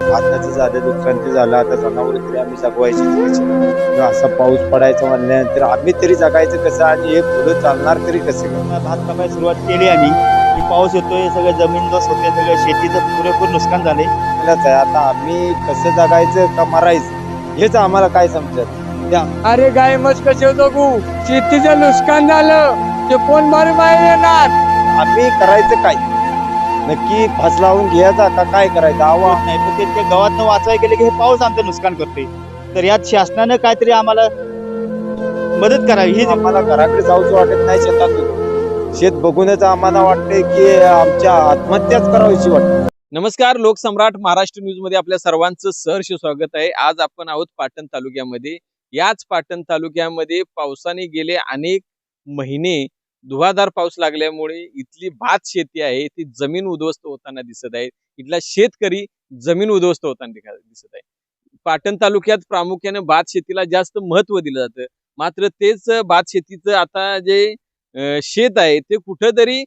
गेला भाताचं झालं नुकसान झालं आता जनावर तरी आम्ही जगवायची असा पाऊस पडायचा म्हणल्यानंतर आम्ही तरी जगायचं कसं आणि हे पुढे चालणार तरी कसे? भात कापायला सुरुवात केली आम्ही. की पाऊस येतोय सगळं जमीन दोस्त होते सगळं शेतीचं पुरेपूर नुकसान झाले आहे आता आम्ही कसं जगायचं का मरायचं? हेच आम्हाला काय समजत? अरे गाय मस्त कसे जगू शेतीचं नुकसान झालं. ते कोण भरपाई येणार? आम्ही करायचं काय? नक्की फास लावून घ्यायचा का काय करायचं? आवा होत नाही. पण ते ते वाचवायला गेले की हे पाऊस आमचं नुकसान करते. तर यात शासनानं काहीतरी आम्हाला मदत करावी. ही आम्हाला घराकडे जाऊच वाटत नाही शेतातून शेत बघूनच आम्हाला वाटतंय की आमच्या आत्महत्याच करावीची वाटते. नमस्कार लोकसम्राट महाराष्ट्र न्यूजमध्ये आपल्या सर्वांचं सहर्ष स्वागत आहे. आज आपण आहोत पाटण तालुक्यामध्ये. याच पाटण तालुक्यामध्ये पावसाने गेले अनेक महिने धुवाधार पाऊस लागल्यामुळे इथली भात शेती आहे ती जमीन उद्ध्वस्त होताना दिसत आहे. इथला शेतकरी जमीन उद्ध्वस्त होताना दिसत आहे. पाटण तालुक्यात प्रामुख्याने भात शेतीला जास्त महत्त्व दिलं जातं. मात्र तेच भात शेतीचं आता जे शेत आहे ते कुठंतरी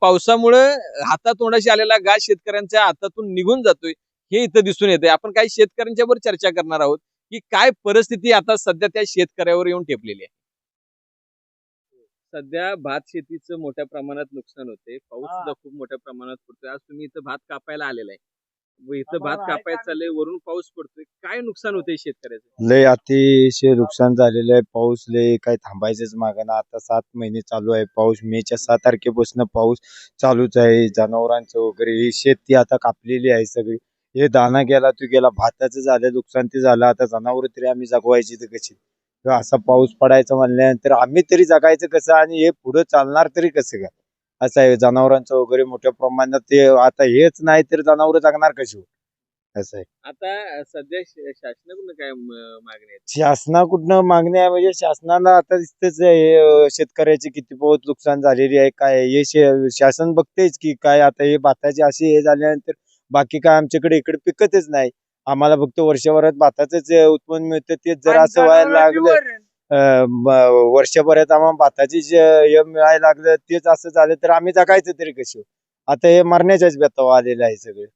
पावसामुळं हातातोंडाशी आलेला गाज शेतकऱ्यांच्या हातातून निघून जातोय हे इथं दिसून येतंय. आपण काही शेतकऱ्यांच्या वर चर्चा करणार आहोत की काय परिस्थिती आता सध्या त्या शेतकऱ्यावर येऊन ठेपलेली आहे. सध्या भात शेतीचं मोठ्या प्रमाणात नुकसान होते पाऊस. सुद्धा खूप मोठ्या प्रमाणात पडतोय. आज तुम्ही इथं भात कापायला आलेला आहे. व इथं भात आहे कापायचं का? चाललंय वरून पाऊस पडतोय. काय नुकसान होतंय शेतकऱ्याचं? लय अतिशय नुकसान झालेलं आहे. पाऊस लय काही थांबायचंच मागं ना आता सात महिने चालू आहे पाऊस. मेच्या सहा तारखेपासून पाऊस चालूच आहे. जनावरांचं वगैरे ही शेती आता कापलेली आहे सगळी. हे दाना गेला तू गेला. भाताचं झालं नुकसान ते झालं. आता जनावर तरी आम्ही जगवायची तर कशी? तर असा पाऊस पडायचा म्हणल्यानंतर आम्ही तरी जगायचं कसं आणि हे पुढे चालणार तरी कसं काय? असं आहे जनावरांचं वगैरे मोठ्या प्रमाणात ते आता हेच नाही तर जनावर जगणार कशी? असं आहे. आता सध्या शासनाकडून काय मागणी आहे शासनाकडनं मागणी आहे म्हणजे शासनाला आता दिसतेच शेतकऱ्याची किती बहुत नुकसान झालेली आहे काय. हे शासन बघतेच की काय आता हे भाताचे असे हे झाल्यानंतर बाकी काय आमच्याकडे इकडे पिकतच नाही. आम्हाला फक्त वर्षभरात भाताचंच अं, उत्पन्न मिळतं तेच जर असं व्हायला लागलं वर्षभरात आम्हाला भाताची जे हे मिळायला लागलं तेच असं झालं तर आम्ही जगायचं तरी कशी आता हे मरण्याच्याच बेतावर आलेलं आहे सगळं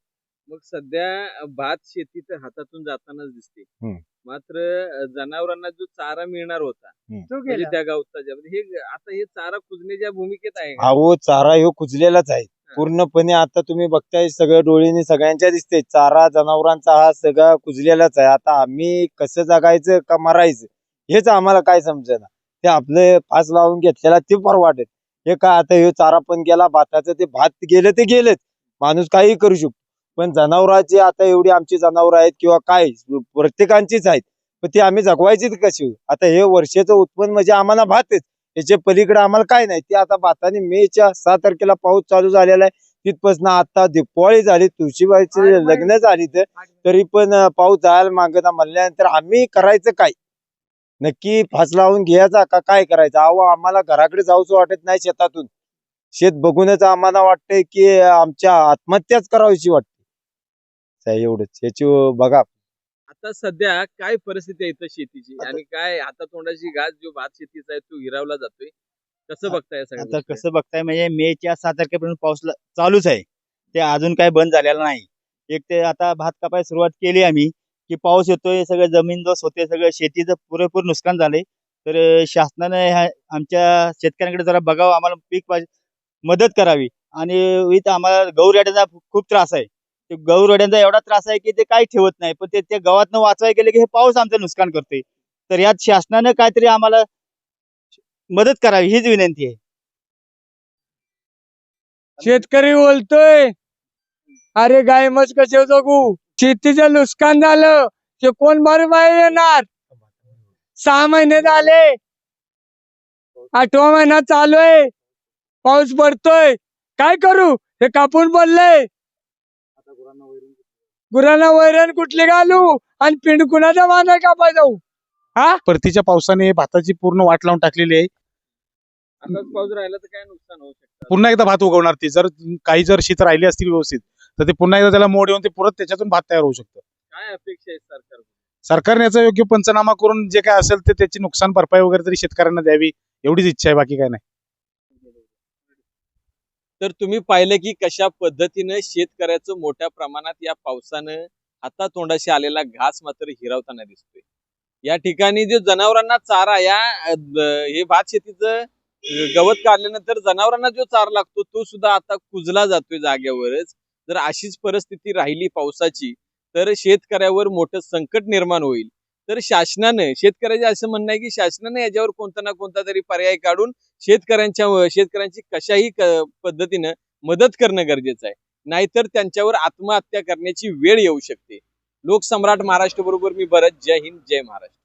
मग सध्या भात शेती तर हातातून जातानाच दिसते. मात्र जनावरांना जो चारा मिळणार होता तो म्हणजे गेला. त्या गावचा हे आता हे चारा कुजण्याच्या भूमिकेत आहे? अहो चारा ह्यो कुजलेलाच आहे पूर्णपणे आता तुम्ही बघताय सगळं डोळीने सगळ्यांच्या दिसते चारा जनावरांचा हा सगळा कुजलेलाच आहे. आता आम्ही कसं जगायचं का मरायचं हेच आम्हाला काय समजेना. ते आपले फास लावून घेतलेला ते फार हे काय आता हे चारा पण गेला भाताचं ते भात गेलं ते गेलेच. माणूस काही करू शकतो. पण जनावरांची आता एवढी आमची जनावर आहेत किंवा काय प्रत्येकांचीच आहेत. पण ती आम्ही जगवायचीच कशी? आता हे वर्षाचं उत्पन्न म्हणजे आम्हाला भातच. याच्या पलीकडे आम्हाला काय नाही. ते आता भाताने मेच्या सहा तारखेला पाऊस चालू झालेला आहे. तिथपासून आता दिपावळी झाली तुळशीबाईची लग्न झाली तर तरी पण पाऊस जायला मागता म्हणल्यानंतर आम्ही करायचं काय? नक्की फास लावून घ्यायचा का काय करायचं? अहो आम्हाला घराकडे जाऊच वाटत नाही शेतातून. शेत बघूनच आम्हाला वाटतंय की आमच्या आत्महत्याच करावीची वाटते. एवढंच. याची बघा. आता सध्या काय परिस्थिती आहे इथं शेतीची? आणि काय हातातोंडाची घास जो भात शेतीचा आहे तो हिरावला जातोय. कसं बघताय सगळं आता कसं बघताय म्हणजे मेच्या सहा तारखेपर्यंत पाऊस ल- चालूच आहे. ते अजून काही बंद झालेलं नाही. एक ते आता भात कापायला सुरुवात केली आम्ही की पाऊस येतोय सगळं जमीन दोस्त होते सगळं शेतीचं पुरेपूर नुकसान झालंय. तर अं, शासनाने ह्या आमच्या शेतकऱ्यांकडे जरा बघावं आम्हाला पीक पाहिजे मदत करावी. आणि इथं आम्हाला गौरेड्याचा खूप त्रास आहे. ते गौरवड्यांचा एवढा त्रास आहे की ते काही ठेवत नाही. पण ते ते गावातनं वाचवाय गेले की हे पाऊस आमचं नुकसान करते. तर यात शासनानं काहीतरी आम्हाला मदत करावी हीच विनंती आहे. शेतकरी बोलतोय अरे गाय मस्त कसे जगू? शेतीचं नुकसान झालं ते कोण भरपाई येणार सहा महिने झाले आठवा महिना चालू आहे पाऊस पडतोय काय करू? हे कापून पडलंय. गुरांना वैरण कुठली घालू? आणि पिंड कुणाच्या बांधा कापाय जाऊ? परतीच्या पावसाने भाताची पूर्ण वाट लावून टाकलेली आहे. आता पाऊस राहिला तर काय नुकसान होऊ शकतं? पुन्हा एकदा भात उगवणार ती. जर काही जर शीत राहिली असतील व्यवस्थित तर ते पुन्हा एकदा त्याला मोड येऊन ते परत त्याच्यातून भात तयार होऊ शकतं. काय अपेक्षा आहे सरकार सरकारने याचा योग्य पंचनामा करून जे काय असेल ते त्याची नुकसान भरपाई वगैरे तरी शेतकऱ्यांना द्यावी एवढीच इच्छा आहे बाकी काय नाही. तर तुम्ही पाहिलं की कशा पद्धतीनं शेतकऱ्याचं मोठ्या प्रमाणात या पावसानं हातातोंडाशी आलेला घास मात्र हिरावताना दिसतोय. या ठिकाणी जे जनावरांना चारा या हे भात शेतीचं गवत काढल्यानंतर जनावरांना जो चारा लागतो तो सुद्धा आता कुजला जातोय जाग्यावरच जर अशीच परिस्थिती राहिली पावसाची तर शेतकऱ्यावर मोठं संकट निर्माण होईल. तर शासनानं शेतकऱ्याचे असं म्हणणं आहे की शासनाने याच्यावर कोणता ना कोणता तरी पर्याय काढून शेतकऱ्यांच्या शेतकऱ्यांची कशाही पद्धतीनं मदत करणं गरजेचं आहे. नाहीतर त्यांच्यावर आत्महत्या करण्याची वेळ येऊ शकते. लोकसम्राट महाराष्ट्र बरोबर मी भरत. जय हिंद जय महाराष्ट्र.